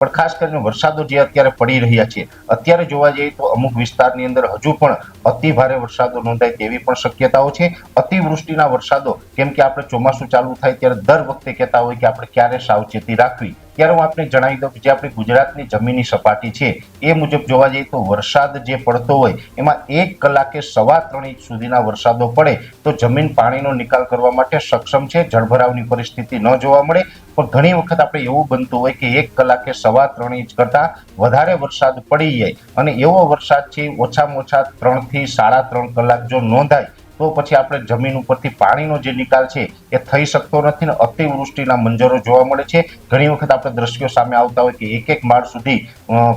પણ ખાસ કરીને વરસાદો જે અત્યારે પડી રહ્યા છે, અત્યારે જોવા જઈએ તો અમુક વિસ્તારની અંદર હજુ પણ અતિ ભારે વરસાદો નોંધાય તેવી પણ શક્યતાઓ છે. અતિવૃષ્ટિના વરસાદો, કેમ કે આપણે ચોમાસું ચાલુ થાય ત્યારે દર વખતે કહેતા હોય કે આપણે ક્યારે સાવચેતી રાખવી. ત્યારે હું આપને જણાવી દઉં કે જે આપણી ગુજરાતની જમીનની સપાટી છે, એ મુજબ જોવા જઈએ તો વરસાદ જે પડતો હોય, એમાં એક કલાકે સવા ત્રણ ઇંચ સુધીના વરસાદો પડે તો જમીન પાણીનો નિકાલ કરવા માટે સક્ષમ છે, જળભરાવની પરિસ્થિતિ ન જોવા મળે. પણ ઘણી વખત આપણે એવું બનતું હોય કે એક કલાકે સવા ત્રણ ઇંચ કરતાં વધારે વરસાદ પડી જાય. અને એવો વરસાદ છે, ઓછામાં ઓછા ત્રણથી સાડા ત્રણ કલાક જો નોંધાય તો પછી આપણે જમીન ઉપરથી પાણીનો જે નિકાલ છે એ થઈ શકતો નથી ને અતિવૃષ્ટિના મંજરો જોવા મળે છે. ઘણી વખત આપણે દ્રશ્યો સામે આવતા હોય કે એક એક માળ સુધી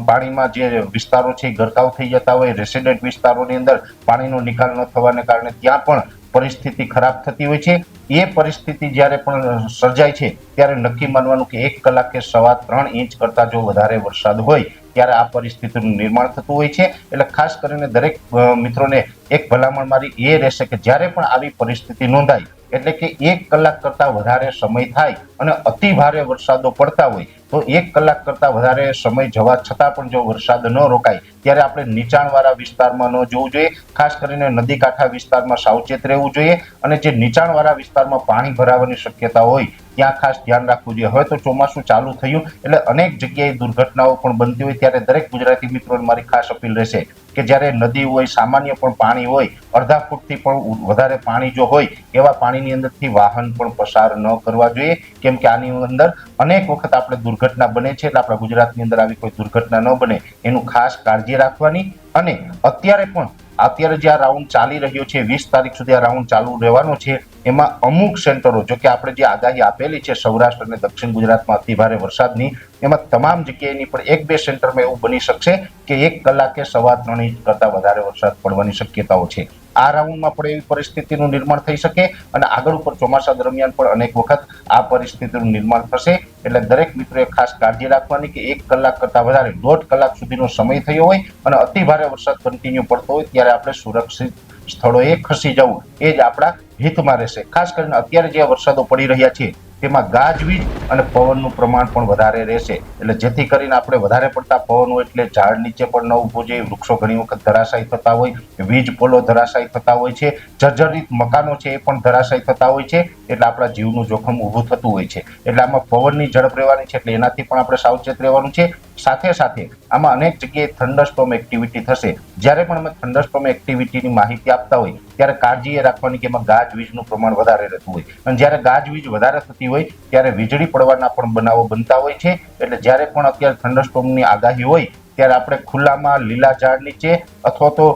પાણીમાં જે વિસ્તારો છે ગરકાવ થઈ જતા હોય, રેસિડેન્ટ વિસ્તારોની અંદર પાણીનો નિકાલ ન થવાને કારણે ત્યાં પણ પરિસ્થિતિ ખરાબ થતી હોય છે. એ પરિસ્થિતિ જ્યારે પણ સર્જાય છે, ત્યારે નક્કી માનવાનું કે એક કલાકે સવા ત્રણ ઇંચ કરતાં જો વધારે વરસાદ હોય ત્યારે આ પરિસ્થિતિનું નિર્માણ થતું હોય છે. એટલે ખાસ કરીને દરેક મિત્રોને એક ભલામણ મારી એ રહેશે કે જ્યારે પણ આવી પરિસ્થિતિ નોંધાય, એટલે કે એક કલાક કરતાં વધારે સમય થાય અને અતિ ભારે વરસાદો પડતા હોય તો એક કલાક કરતા વધારે સમય જવા છતાં પણ જો વરસાદ ન રોકાય, ત્યારે આપણે નીચાણવાળા વિસ્તારમાં ન જવું જોઈએ. ખાસ કરીને નદી કાંઠા વિસ્તારમાં સાવચેત રહેવું જોઈએ અને જે નીચાણવાળા વિસ્તારમાં પાણી ભરાવાની શક્યતા હોય, ત્યાં ખાસ ધ્યાન રાખવું જોઈએ. હવે તો ચોમાસું ચાલુ થયું એટલે અનેક જગ્યાએ દુર્ઘટનાઓ પણ બનતી હોય ત્યારે દરેક ગુજરાતી મિત્રોને મારી ખાસ અપીલ રહેશે કે જ્યારે નદી હોય, સામાન્ય પણ પાણી હોય, અડધા ફૂટથી પણ વધારે પાણી જો હોય, એવા પાણીની અંદરથી વાહન પણ પસાર ન કરવા જોઈએ. કેમ કે આની અંદર અનેક વખત આપણે દુર્ઘટના બને છે એટલે આપણા ગુજરાતની અંદર આવી કોઈ દુર્ઘટના ન બને. એનું ખાસ કાળજી રાખવાની અને અત્યારે પણ, અત્યારે જે આ રાઉન્ડ ચાલી રહ્યો છે, વીસ તારીખ સુધી આ રાઉન્ડ ચાલુ રહેવાનો છે, એમાં અમુક સેન્ટરો જો કે આપણે જે આગાહી આપેલી છે સૌરાષ્ટ્ર અને દક્ષિણ ગુજરાતમાં અતિભારે વરસાદની, એમાં તમામ જગ્યાએની પણ એક બે સેન્ટરમાં એવું બની શકશે કે એક કલાકે સવા ત્રણ ઇંચ કરતા વધારે વરસાદ પડવાની શક્યતાઓ છે. આ રાઉન્ડમાં પણ એવી પરિસ્થિતિનું નિર્માણ થઈ શકે અને આગળ ઉપર ચોમાસા દરમિયાન પણ અનેક વખત આ પરિસ્થિતિનું નિર્માણ થશે. એટલે દરેક મિત્રોએ ખાસ કાળજી રાખવાની કે એક કલાક કરતાં વધારે, દોઢ કલાક સુધીનો સમય થયો હોય અને અતિ ભારે વરસાદ કન્ટિન્યુ પડતો હોય ત્યારે આપણે સુરક્ષિત સ્થળોએ ખસી જવું. એ જ આપણા હિતમાં રહેશે. ખાસ કરીને અત્યારે જે વરસાદો પડી રહ્યા છે, તેમાં ગાજવીજ અને પવનનું પ્રમાણ પણ વધારે રહેશે. એટલે જેથી કરીને આપણે વધારે પડતા પવન એટલે ઝાડ નીચે પણ ન ઊભો જોઈએ. વૃક્ષો ઘણી વખત ધરાશાયી થતા હોય, વીજ પોલો ધરાશાયી થતા હોય છે, જર્જરિત મકાનો છે એ પણ ધરાશાયી થતા હોય છે, એટલે આપણા જીવનું જોખમ ઊભું થતું હોય છે. એટલે આમાં પવનની ઝડપ રહેવાની છે, એટલે એનાથી પણ આપણે સાવચેત રહેવાનું છે. સાથે સાથે આમાં અનેક જગ્યાએ થંડરસ્ટોમ એક્ટિવિટી થશે. જ્યારે પણ અમે થંડરસ્ટોમ એક્ટિવિટીની માહિતી આપતા હોય, ત્યારે કાળજી એ રાખવાની કે એમાં ગાજવીજનું પ્રમાણ વધારે રહેતું હોય. અને જ્યારે ગાજવીજ વધારે થતી હોય, ત્યારે વીજળી પડવાના પણ બનાવો બનતા હોય છે. એટલે જ્યારે પણ અત્યારે થંડરસ્ટોમની આગાહી હોય, ત્યારે આપણે ખુલ્લામાં લીલા ઝાડ નીચે અથવા તો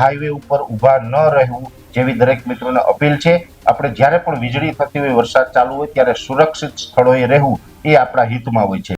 હાઈવે ઉપર ઊભા ન રહેવું જેવી દરેક મિત્રોને અપીલ છે. આપણે જ્યારે પણ વીજળી થતી હોય, વરસાદ ચાલુ હોય, ત્યારે સુરક્ષિત સ્થળોએ રહેવું એ આપણા હિતમાં હોય છે.